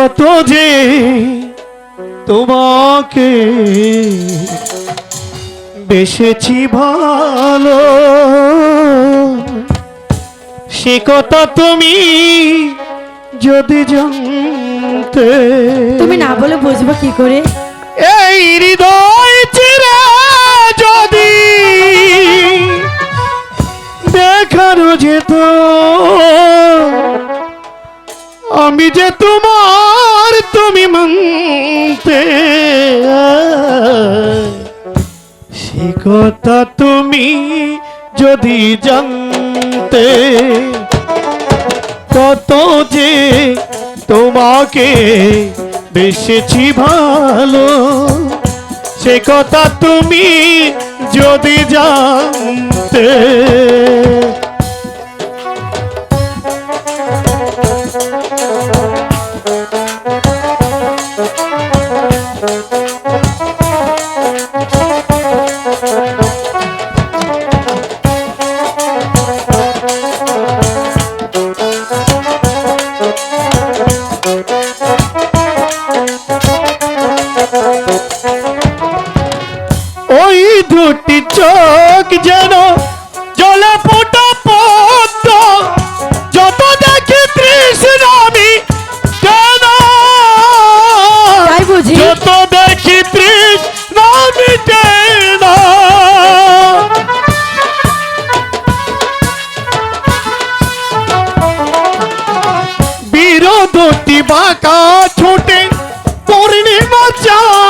কত যে তোমাকে বেসেছি ভালো। সে কথা তুমি যদি জানতে তুমি না বলে বুঝব কি করে? এই হৃদয় চিরে যদি দেখানো যেত যে তোমার তুমি মানতে সে কথা তুমি যদি জানতে, কত যে তোমাকে বেসেছি ভালো, সে কথা তুমি যদি জানতে যত দেখি তৃষ্ণ আমি কেন বিরোধটি বাঁকা ছোটে পূর্ণিমা চাঁদ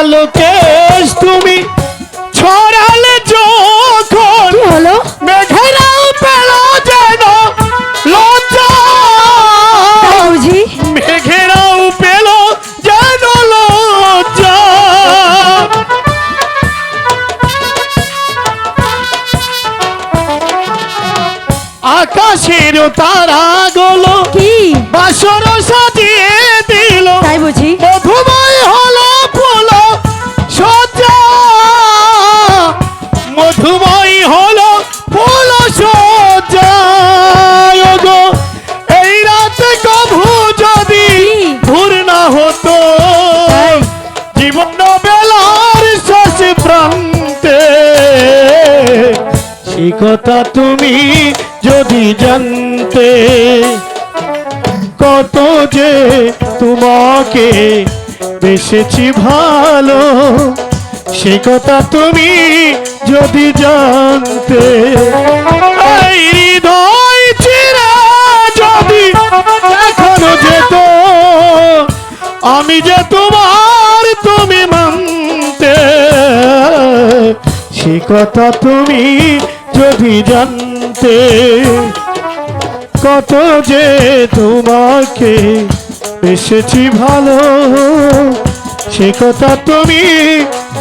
ওই তুমি ছড়ালে যখন হলো মেঘেরাও পেল যেন লজ্জা। মেঘেরাও পেল যেন লজ্জা। আকাশের তারা গুলো কি? বাসর সাজিয়ে দিল। তাই বুঝি। মধুময় কথা তুমি যদি জানতে, কত যে তোমাকে বেসেছি ভালো, সে কথা তুমি যদি জানতে যদি দেখানো যেত, আমি যে তোমার তুমি মানতে, সে কথা তুমি জানতে কত যে তোমাকে এসেছি ভালো সে কথা তুমি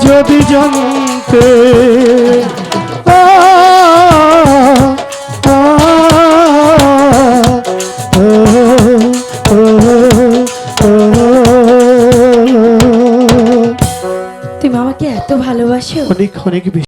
যদি জানতে। তুমি আমাকে এত ভালোবাসো? অনেক অনেক বেশি।